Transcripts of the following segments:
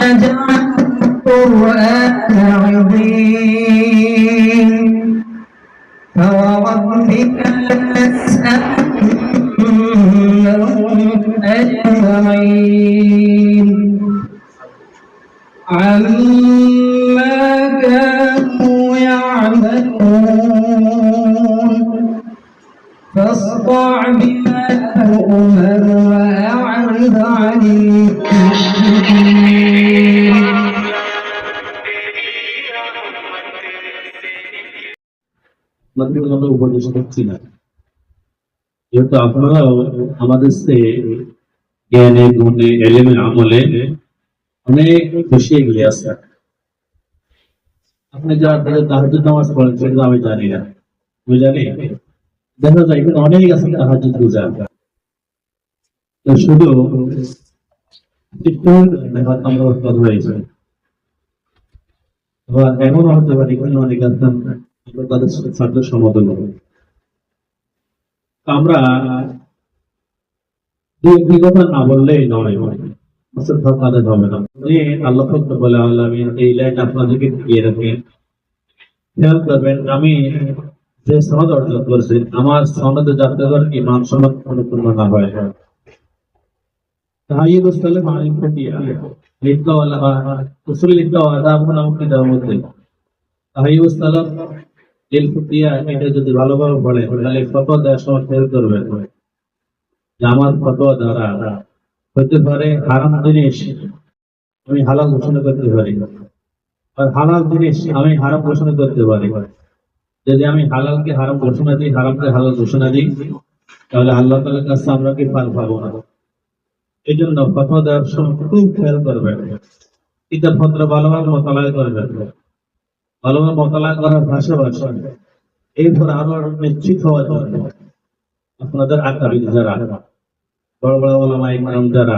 جعل القرآن عظيم فوربك لنسألنهم أجمعين عما আপনাদের কোনো উপদেশ করছি না। যেহেতু আপনারাও আমাদের সে জ্ঞানে, গুণে, এলেমে, আমলে অনেক বেশি এগিয়ে আসেন আপনি যা তাহাজ নামাজ পড়েন, সেটা আমি জানি না। আমি জানি, দেখা যায় এখানে অনেক আছে তাহাজ গুজা তো শুধু একটু দেখা আমরা কথা হয়েছে এমন হতে পারে অনেক আছেন আমরা তাদের সমাধান হবে আমরা দুই কথা না বললেই নয়। হবে না। এই লাইন আমি যে সনদ অর্জন করেছি, আমার সনদে যাতে করে সনদ পরিপূর্ণ না হয়। তাহাইদ সালেম আলিম ফতিয়া লিখা ওয়ালা এটা যদি ভালোভাবে পড়ে তাহলে ফতোয়া দেওয়ার সময় আমার ফতোয়া দ্বারা পারে, হারাম জিনিস আমি হালাল ঘোষণা করতে পারি। আর হালাল জিনিস আমি হারাম ঘোষণা করতে পারি। যদি আমি হালালকে হারাম ঘোষণা দিই, হারামকে হালাল ঘোষণা দিই, তাহলে আল্লাহ তালার কাছে আমরা কি পার পাবো না? এই জন্য ফতোয়া দেওয়ার সময় খুব খেয়াল করবেন। কিতাব পত্র ভালোভাবে মোতালায় করবেন। ভালোভাবে মোতালা করার পাশাপাশি এরপর আরও নিশ্চিত হওয়া জন্য আপনাদের আকাবিদ যারা, বড় বড় ওলামা ইকরাম যারা,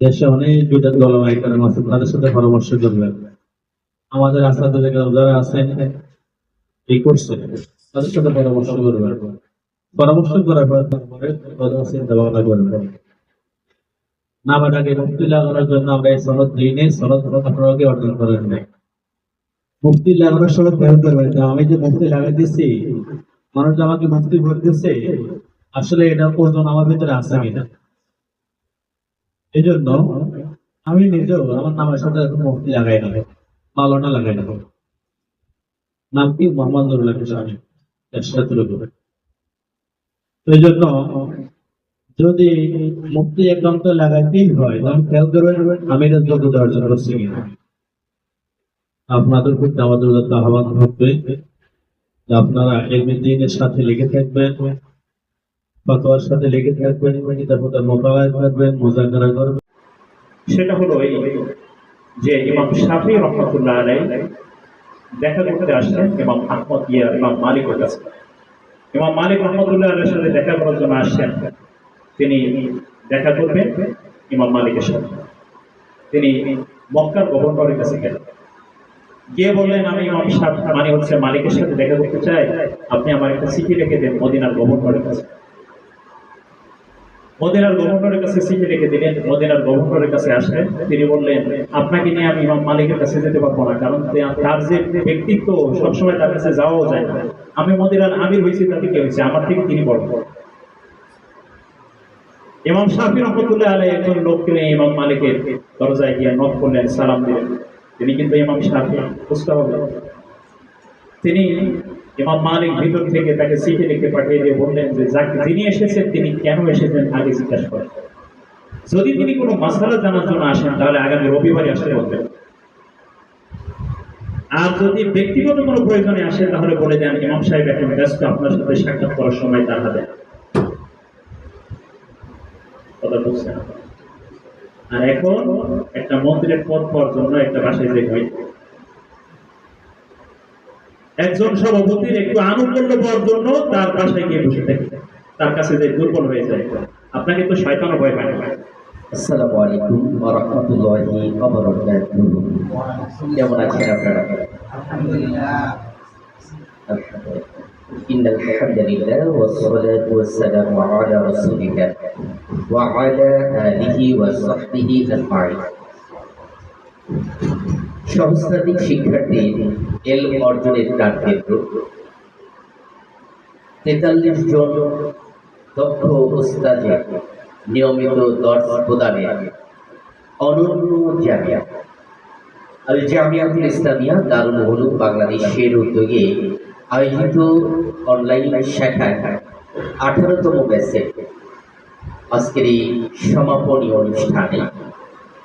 দেশে অনেক বিদাত ওলামা ইকরাম আছে, তাদের সাথে পরামর্শ করবেন। আমাদের আসাদের যারা আছেন এই করছে, তাদের সাথে পরামর্শ করবেন। পরামর্শ করার পর তারপরে চিন্তা ভাবনা করবেন। না বাটাকে মুক্তি লাগানোর জন্য আমরা এই সনদ দিই নেই সনদ আপনাকে অর্জন করেন নাই মুক্তি লাগানোর সময় করবেন যে আমি যে মুক্তি লাগাই দিচ্ছি মানুষ আমাকে মুক্তি দিচ্ছে আসলে এটা ওজন আমার ভিতরে আছে কিনা? এই জন্য আমি নিজেও আমার নামের সাথে মুক্তি লাগাই না মালনা লাগাই না নাম কি? মোহাম্মদ নুরুল্লাহ স্বামী এই জন্য যদি মুক্তি একদম তো লাগাইতেই হয় তখন খেয়াল করবেন, আমি এটা যোগ্যতা অর্জন করছি কিনা? আপনাদের প্রতি আমাদের আহ্বান থাকবে যে আপনারা এলমি দিনের সাথে লেগে থাকবেন, ফতোয়ার সাথে লেগে থাকবেন কিতাবতার মোকাবেলা করবেন মোজাকারা করবেন। সেটা হলো এই যে ইমাম শাফি রহমতুল্লাহ আলাই দেখা করতে আসলেন ইমাম আহমদ ইয়া ইমাম মালিকের কাছে। ইমাম মালিক রহমতুল্লাহ আলের সাথে দেখা করার জন্য আসছেন। তিনি দেখা করবেন ইমাম মালিকের সাথে। তিনি মক্কার গভর্নরের কাছে গেলেন। গিয়ে বললেন আমি ইমাম সাহেব? মানে হচ্ছে মালিকের সাথে দেখা করতে চাই। আপনি আমার একটা চিঠি রেখে দেন, মদিনার গভর্নরের কাছে। মদিনার গভর্নরের কাছে চিঠি রেখে দিলেন, মদিনার গভর্নরের কাছে তিনি বললেন, আপনাকে নিয়ে আমি ইমাম মালিকের কাছে যেতে পারব না, কারণ তার যে ব্যক্তিত্ব সবসময় তার কাছে যাওয়াও যায় না। আমি মদিনার আমির হয়েছি, তাতে কি হয়েছে? আমার থেকে তিনি বড়। ইমাম শাহি রহমতুল্লাহ আলাই একজন লোককে নিয়ে ইমাম মালিকের দরজায় গিয়ে নক করলেন, সালাম দিলেন। তিনি কিন্তু ইমাম শাহি বুঝতে হবে তিনি ইমাম মালিক ভিতর থেকে তাকে চিঠি লিখে পাঠিয়ে দিয়ে বললেন যে, যাকে, যিনি এসেছেন, তিনি কেন এসেছেন আগে জিজ্ঞাসা করেন। যদি তিনি কোনো মাসালা জানার জন্য আসেন, তাহলে আগামী রবিবারই আসতে বলবেন আর যদি ব্যক্তিগত কোনো প্রয়োজনে আসে, তাহলে বলে দেন, ইমাম সাহেব এখন ব্যস্ত, আপনার সাথে সাক্ষাৎ করার সময় তার হাতে। কথা বুঝছেন আর এখন একটা মন্দিরের পথ পাওয়ার জন্য একটা বাসায় যে হয়। একজন সভাপতির একটু আনুকূল্য পাওয়ার জন্য তার বাসায় গিয়ে বসে থাকে। তার কাছে যে দুর্বল হয়ে যায়। আপনাকে তো শয়তানও ভয় পায়। না আসসালামু আলাইকুম ওয়া রাহমাতুল্লাহি ওয়া বারাকাতুহু। কেমন আছেন আপনারা? إن الحمد لله والصلاة والسلام على رسول الله وعلى آله وصحبه أجمعين সহস্রাধিক শিক্ষার্থী এল অর্জনের প্রাণ কেন্দ্র তেতাল্লিশ জন দক্ষ ওস্তাজে নিয়মিত দর্শ প্রদানে অনন্য জামিয়া আল জামিয়াতুল ইসলামিয়া দারুল হলুম বাংলাদেশের উদ্যোগে আয়োজিত অনলাইন শাখায়। আঠারোতম ব্যাচে আজকের এই সমাপনী অনুষ্ঠানে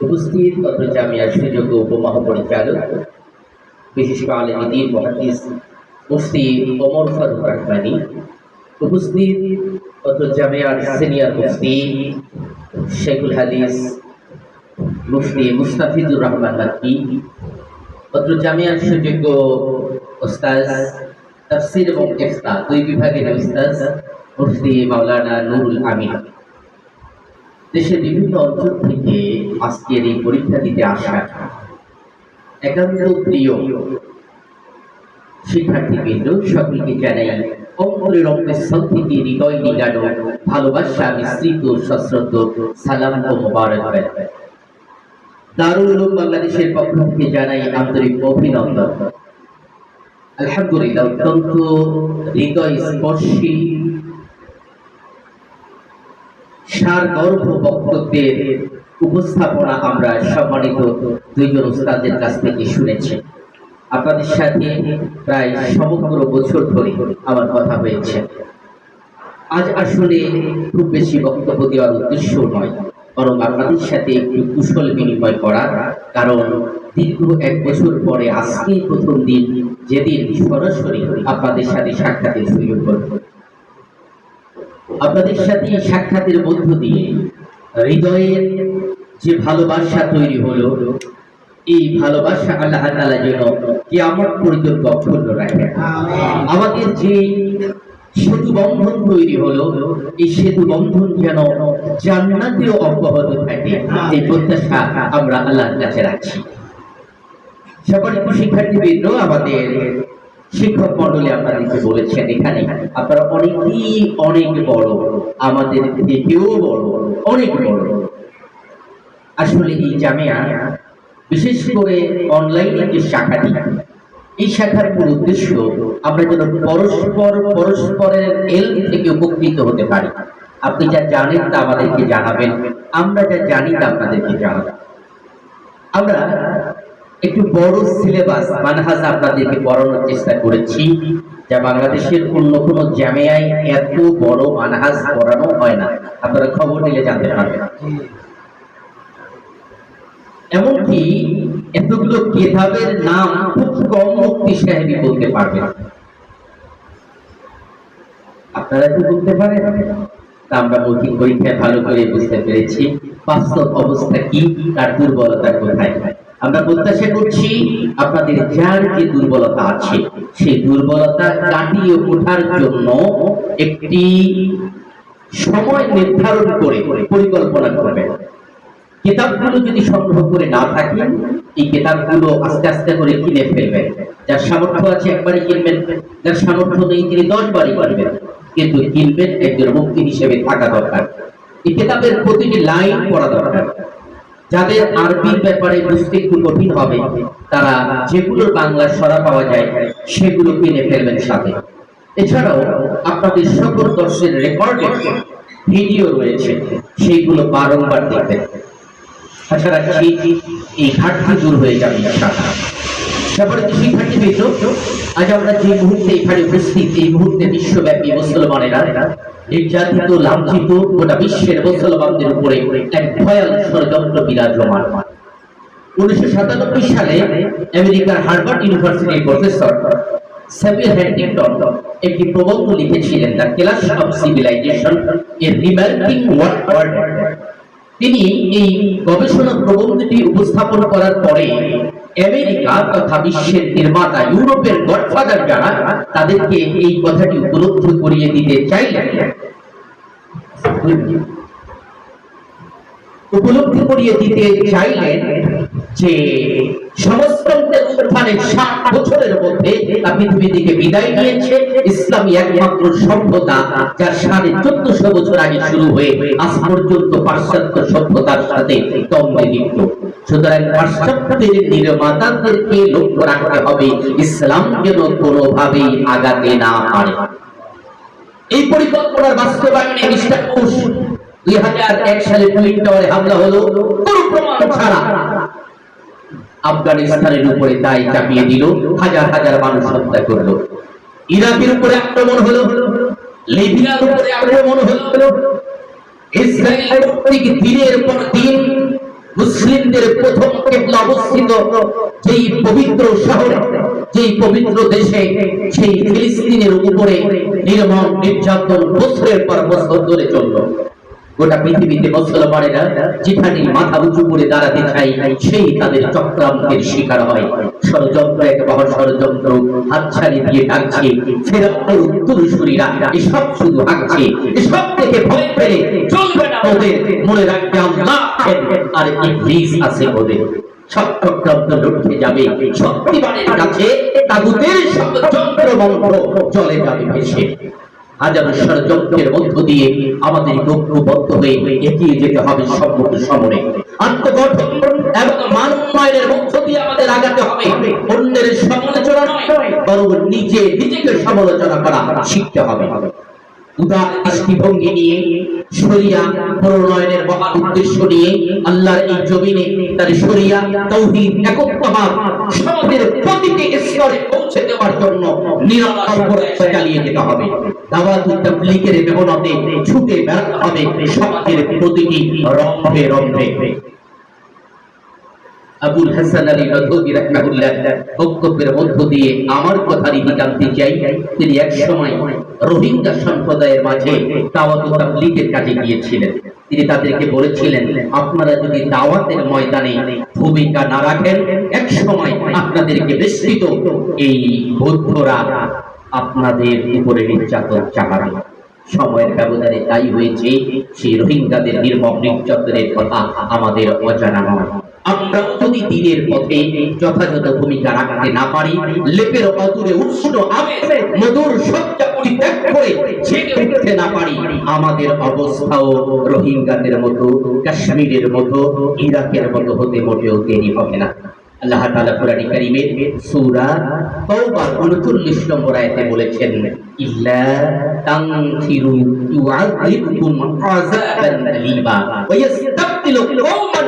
উপস্থিত অত্র জামিয়ার সুযোগ্য উপমহাপরিচালক বিশিষ্ট আলমীদিন মহাদিস, মুফতি ওমর ফারুক রহমানি, উপস্থিত অত্র জামিয়ার সিনিয়র মুফতি শেখুল হাদিস, মুফতি মুস্তাফিজুর রহমান মাকি অত্র জামিয়ার সুযোগ্য ওস্তাজ তাফসির এবং ইফতা দুই বিভাগের ওস্তাজ মুফতি মাওলানা নুরুল আমিন। দেশের বিভিন্ন অঞ্চল থেকে আজকের এই পরীক্ষা দিতে আসা একান্ত প্রিয় শিক্ষার্থীবৃন্দ, সকলকে জানাই অন্তরের অন্তঃস্থল থেকে হৃদয় ভালোবাসা মিশ্রিত সশ্রদ্ধ সালাম ও দারুল বাংলাদেশের পক্ষ থেকে জানাই আন্তরিক অভিনন্দন। আলহামদুলিল্লাহ, অত্যন্ত হৃদয় স্পর্শী, সারগর্ভ বক্তব্যের উপস্থাপনা আমরা সম্মানিত দুইজন উস্তাদের কাছ থেকে শুনেছি। আপনাদের সাথে প্রায় সমগ্র বছর ধরে আমার কথা হয়েছে। আজ আসলে খুব বেশি বক্তব্য দেওয়ার উদ্দেশ্য নয়, বরং আপনাদের সাথে একটু কুশল বিনিময় করা কারণ দীর্ঘ এক বছর পরে আজকেই প্রথম দিন যেদিন সরাসরি আপনাদের সাথে সাক্ষাতের সুযোগ করব আপনাদের সাথে সাক্ষাতের মধ্য দিয়ে হৃদয়ের যে ভালোবাসা তৈরি হলো এই ভালোবাসা আল্লাহ তাআলা যেন কিয়ামত পর্যন্ত অক্ষুণ্ণ রাখে আমাদের যে সেতু বন্ধন তৈরি হলো এই সেতু বন্ধন যেন জান্নাতেও অব্যাহত থাকে এই প্রত্যাশা আমরা আল্লাহর কাছে রাখছি। সকল শিক্ষার্থীবৃন্দ, আমাদের শিক্ষক মন্ডলী আপনাদেরকে বলেছেন এখানে, আপনারা অনেকেই অনেক বড়, আমাদের থেকেও বড়, অনেক বড়। আসলে এই জামিয়া, বিশেষ করে অনলাইনে যে শাখাটি এই শাখার মূল উদ্দেশ্য আমরা যেন পরস্পর পরস্পরের এল থেকে উপকৃত হতে পারি। আপনি যা জানেন তা আমাদেরকে জানাবেন, আমরা যা জানি তা আপনাদেরকে জানাবেন আমরা একটু বড় সিলেবাস মানহাজ আপনাদেরকে পড়ানোর চেষ্টা করেছি, যা বাংলাদেশের অন্য কোনো জামিয়ায় এত বড় মানহাজ পড়ানো হয় না। আপনারা খবর নিলে জানতে পারবেন। এমনকি এতগুলো কেতাবের নাম খুব কম মুক্তি সাহেবই বলতে পারবেন। আপনারা কি বলতে পারেন? তা আমরা মৌখিক পরীক্ষায় ভালো করে বুঝতে পেরেছি। বাস্তব অবস্থা কি? তার দুর্বলতা কোথায়? আমরা প্রত্যাশা করছি আপনাদের যার যে দুর্বলতা আছে, সেই দুর্বলতা কাটিয়ে ওঠার জন্য একটি সময় নির্ধারণ করে পরিকল্পনা করবেন। কিতাবগুলো যদি সংগ্রহ করে না থাকেন, এই কিতাবগুলো আস্তে আস্তে করে কিনে ফেলবেন। যার সামর্থ্য আছে একবারই কিনবেন, যার সামর্থ্য নেই তিনি দশ বারই কিনবেন। কিন্তু কিনবেন একজন মুক্তি হিসেবে থাকা দরকার। এই কিতাবের প্রতিটি লাইন পড়া দরকার। যাদের আরবির ব্যাপারে বুঝতে একটু কঠিন হবে, তারা যেগুলোর বাংলা সরা পাওয়া যায়, সেগুলো কিনে ফেলবেন সাথে। এছাড়াও আপনাদের সকল দর্শের রেকর্ডে ভিডিও রয়েছে, সেইগুলো বারংবার দেখবেন। আশা রাখছি এই ঘাটতি দূর হয়ে যাবে ইনশাআল্লাহ। তারপরে শিক্ষার্থী বৃন্দ আজ আমরা যে মুহূর্তে এখানে উপস্থিত, এই মুহূর্তে বিশ্বব্যাপী মুসলমানেরা নির্যাতিত, লাঞ্ছিত গোটা বিশ্বের মুসলমানদের উপরে এক ভয়াল ষড়যন্ত্র বিরাজমান উনিশশো সাতানব্বই সালে আমেরিকার হার্ভার্ড ইউনিভার্সিটির প্রফেসর হ্যান্টিংটন একটি প্রবন্ধ লিখেছিলেন, the clash of civilization a remaking তিনি এই গবেষণা প্রবন্ধটি উপস্থাপন করার পরে আমেরিকা তথা বিশ্বের নির্মাতা, ইউরোপের গডফাদার যারা, তাদেরকে এই কথাটি উপলব্ধি করিয়ে দিতে চাইলেন। উপলব্ধি করিয়ে দিতে চাইলেন যে ষাট বছরের মধ্যে পৃথিবী থেকে বিদায় নিয়েছে। ইসলামী একমাত্র সভ্যতা, যার সাড়ে চোদ্দশো বছর আগে শুরু হয়ে আজ পর্যন্ত পাশ্চাত্য সভ্যতার সাথে লিপ্ত। সুতরাং পাশ্চাত্যের নির্মাতাদেরকে লক্ষ্য রাখতে হবে, ইসলাম যেন কোনোভাবেই আগাতে না পারে। এই পরিকল্পনার বাস্তবায়নে মিস্টার দুই হাজার এক সালে টাওয়ারে হামলা হলো, কোনো প্রমাণ ছাড়া। আফগানিস্তানের উপরে তাই চাপিয়ে দিল, হাজার হাজার মানুষ হত্যা করল। ইরাকের উপরে আক্রমণ হলো লিবিয়ার উপরে আক্রমণ হলো ইসরায়েল কর্তৃক দিনের পর দিন মুসলিমদের প্রথম কেবলা অবস্থিত যেই পবিত্র শহরে, যেই পবিত্র দেশে, সেই ফিলিস্তিনের উপরে নির্মম নির্যাতন বছরের পর বছর ধরে চলল। গোটা পৃথিবীতে মুসলমানেরা যেখানে মাথা উঁচু করে দাঁড়াতে চাই সেই তাদের চক্রান্তের শিকার হয়। ষড়যন্ত্র এক মহা ষড়যন্ত্র হাতছানি দিয়ে ডাকছে ফেরাউনের উত্তরসূরিরা এসব শুধু হাঁকছে, এসব থেকে ভয় পেলে চলবে না ওদের। মনে রাখবে আল্লাহ আর ইবলিস আছে ওদের। যাবে চলে যাবে হাজারো ষড়যন্ত্রের মধ্য দিয়ে আমাদের ঐক্যবদ্ধ হয়ে এগিয়ে যেতে হবে সম্মুখ সমরে আত্মগঠন এবং মান মধ্য দিয়ে আমাদের আগাতে হবে। অন্যের সমালোচনা নয়, বরং নিজে নিজেকে সমালোচনা করা শিখতে হবে। দৃষ্টিভঙ্গি নিয়ে প্রণয়নের মহা উদ্দেশ্য নিয়ে, আল্লাহর এই জমিনে তার প্রতিটি স্তরে পৌঁছে দেওয়ার জন্য প্রয়াস চালিয়ে যেতে হবে। দাওয়াত ছুটে বেড়াতে হবে সমাজের প্রতিটি রম্ভে রম্ভে। আবুল হাসান আলী নদভী রাহমাহুল্লাহ বক্তব্যের মধ্য দিয়ে আমার কথা রীতি জানতে চাই। তিনি এক সময় রোহিঙ্গা সম্প্রদায়ের মাঝে দাওয়াত তাবলীগের কাজে গিয়েছিলেন। তিনি তাদেরকে বলেছিলেন, আপনারা যদি দাওয়াতের ময়দানে ভূমিকা না রাখেন, এক সময় আপনাদেরকে বিস্তৃত এই বৌদ্ধরা আপনাদের উপরে নির্যাতন চাপাবে। সময়ের ব্যবধানে তাই হয়েছে, সেই রোহিঙ্গাদের নির্মম নির্যাতনের কথা আমাদের অজানা নয়। আমরা যদি দিনের পথে যথাযথ ভূমিকা রাখতে না পারি। লেপের অদূরে উষ্ণ আবেশে মধুর সজ্জা পরিত্যাগ করে উঠতে না পারি। আমাদের অবস্থাও রোহিঙ্গাদের মতো, কাশ্মীরের মতো, ইরাকের মতো হতে মোটেও দেরি হবে না। আল্লাহ তাআলা কোরআন কারীমের সূরা তাওবা 39 নম্বর আয়াতে বলেছেন, ইল্লা তানফিরু ইউআযিবকুম আযাবান আলীমা ওয়া ইস্তাবদিলু কওমান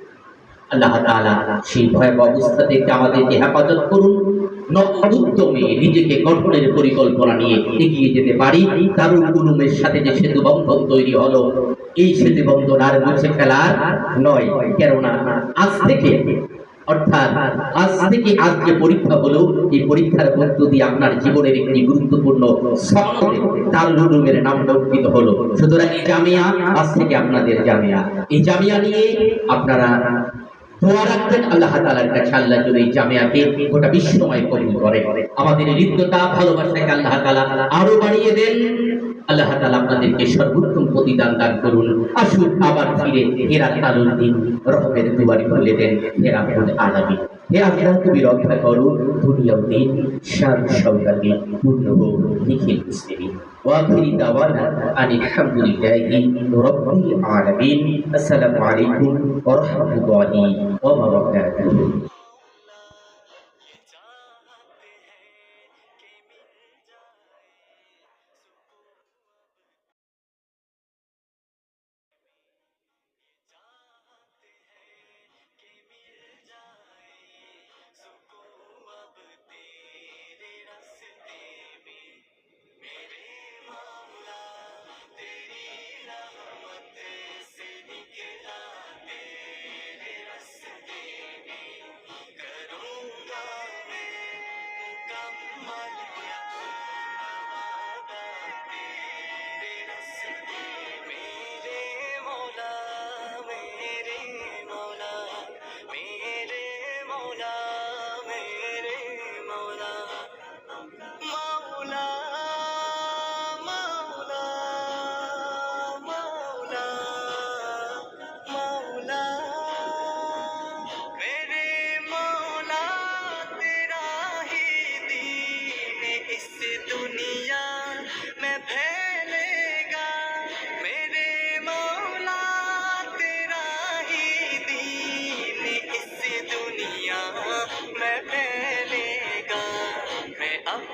আল্লাহ তাআলা সেই ভয়াবহ অবস্থা থেকে আমাদেরকে হেফাজত করুন। উদ্যমে নিজেকে গঠনের পরিকল্পনা নিয়ে এগিয়ে যেতে পারি। দারুল উলুমের সাথে যে সেতু বন্ধন তৈরি হলো, এই সেতু বন্ধন আর মুছে ফেলার নয়। কেননা আজ থেকে, অর্থাৎ আজ থেকে আজ যে পরীক্ষা হলো, এই পরীক্ষার মধ্য দিয়ে আপনার জীবনের একটি গুরুত্বপূর্ণ সনদে দারুল উলুমের নাম লক্ষিত হলো। সুতরাং এই জামিয়া আজ থেকে আপনাদের জামিয়া। এই জামিয়া নিয়ে আপনারা দোয়া রাখবেন, আল্লাহ তালার কাছে আল্লাহ যদি এই জামিয়াকে গোটা বিশ্বময় কবুল করে। আমাদের হৃদ্যতা ভালোবাসাকে আল্লাহ তালা আরও বাড়িয়ে দেন। আল্লাহ তাআলা আপনাদেরকে সর্বোত্তম প্রতিদান দান করুন আসুন আবার ফিরে হেরা তালুর দিন রহমের দুয়ারি খুলে দেন হেরা ফুল আলামী হে আল্লাহ তুমি রক্ষা করো দুনিয়া ও দিন শান সৌদামি পূর্ণ হোক নিখিল মুসলিমিন وآخر دعوانا أن الحمد لله رب العالمين السلام عليكم ورحمة الله وبركاته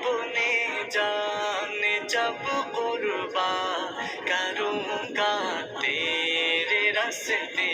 জীবনে জানে যাব করবা কারুঙ্গা তেরে রাস্তে